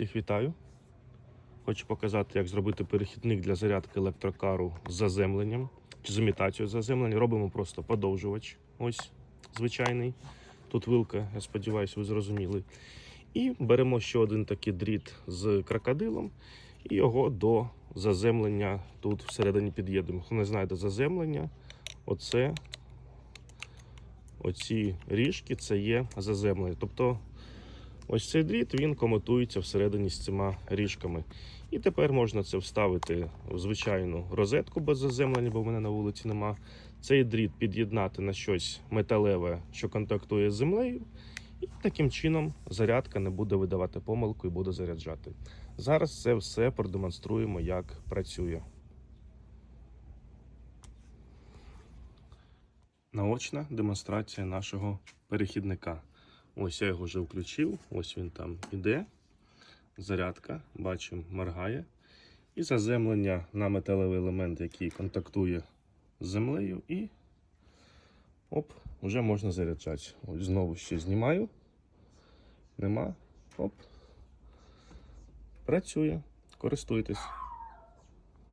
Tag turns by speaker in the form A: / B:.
A: Всіх вітаю. Хочу показати, як зробити перехідник для зарядки електрокару з заземленням чи з імітацією заземлення. Робимо просто подовжувач. Ось звичайний. Тут вилка, я сподіваюся, ви зрозуміли. І беремо ще один такий дріт з крокодилом і його до заземлення тут всередині під'єднуємо. Хто не знає, де заземлення, оце оці ріжки це є заземлення. Тобто ось цей дріт він комотується всередині з цими ріжками. І тепер можна це вставити в звичайну розетку без заземлення, бо в мене на вулиці нема. Цей дріт під'єднати на щось металеве, що контактує з землею. І таким чином зарядка не буде видавати помилку і буде заряджати. Зараз це все продемонструємо, як працює. Наочна демонстрація нашого перехідника. Ось я його вже включив, ось він там іде. Зарядка, бачимо, моргає. І заземлення на металевий елемент, який контактує з землею, і оп, вже можна заряджати. Ось знову ще знімаю. Нема. Оп. Працює. Користуйтесь.